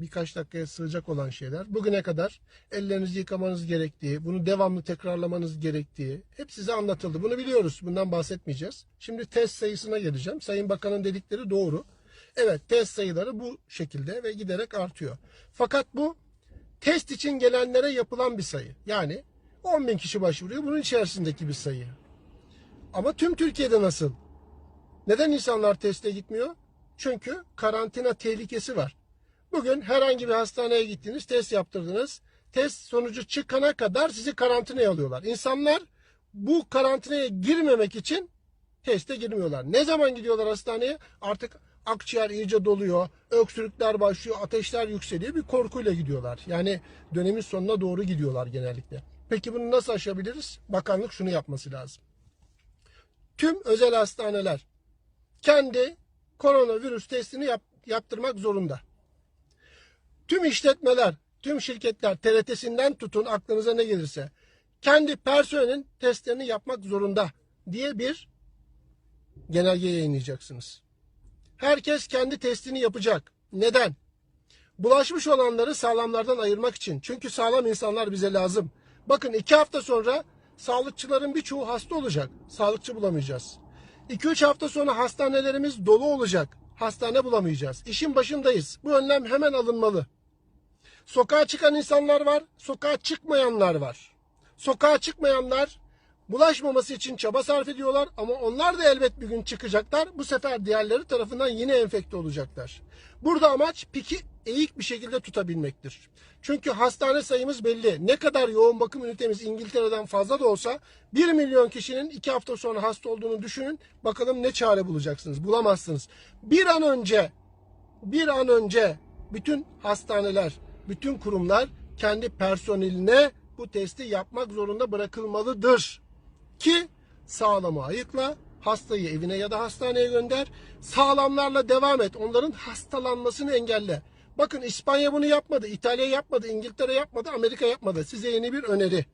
birkaç dakikaya sığacak olan şeyler. Bugüne kadar ellerinizi yıkamanız gerektiği, bunu devamlı tekrarlamanız gerektiği hep size anlatıldı. Bunu biliyoruz. Bundan bahsetmeyeceğiz. Şimdi test sayısına geleceğim. Sayın Bakan'ın dedikleri doğru. Evet test sayıları bu şekilde ve giderek artıyor. Fakat bu test için gelenlere yapılan bir sayı. Yani 10 bin kişi başvuruyor. Bunun içerisindeki bir sayı. Ama tüm Türkiye'de nasıl? Neden insanlar teste gitmiyor? Çünkü karantina tehlikesi var. Bugün herhangi bir hastaneye gittiniz, test yaptırdınız. Test sonucu çıkana kadar sizi karantinaya alıyorlar. İnsanlar bu karantinaya girmemek için teste girmiyorlar. Ne zaman gidiyorlar hastaneye? Artık akciğer iyice doluyor, öksürükler başlıyor, ateşler yükseliyor. Bir korkuyla gidiyorlar. Yani dönemin sonuna doğru gidiyorlar genellikle. Peki bunu nasıl aşabiliriz? Bakanlık şunu yapması lazım. Tüm özel hastaneler kendi koronavirüs testini yap- yaptırmak zorunda. Tüm işletmeler, tüm şirketler TRT'sinden tutun aklınıza ne gelirse kendi personelin testlerini yapmak zorunda diye bir genelge yayınlayacaksınız. Herkes kendi testini yapacak. Neden? Bulaşmış olanları sağlamlardan ayırmak için. Çünkü sağlam insanlar bize lazım. Bakın iki hafta sonra sağlıkçıların birçoğu hasta olacak. Sağlıkçı bulamayacağız. 2-3 hafta sonra hastanelerimiz dolu olacak. Hastane bulamayacağız. İşin başındayız. Bu önlem hemen alınmalı. Sokağa çıkan insanlar var, sokağa çıkmayanlar var. Sokağa çıkmayanlar bulaşmaması için çaba sarf ediyorlar ama onlar da elbet bir gün çıkacaklar. Bu sefer diğerleri tarafından yine enfekte olacaklar. Burada amaç piki eğik bir şekilde tutabilmektir. Çünkü hastane sayımız belli. Ne kadar yoğun bakım ünitemiz İngiltere'den fazla da olsa 1 milyon kişinin 2 hafta sonra hasta olduğunu düşünün. Bakalım ne çare bulacaksınız. Bulamazsınız. Bir an önce bir an önce bütün hastaneler, bütün kurumlar kendi personeline bu testi yapmak zorunda bırakılmalıdır. Ki sağlamı ayıkla, hastayı evine ya da hastaneye gönder, sağlamlarla devam et. Onların hastalanmasını engelle. Bakın İspanya bunu yapmadı, İtalya yapmadı, İngiltere yapmadı, Amerika yapmadı. Size yeni bir öneri.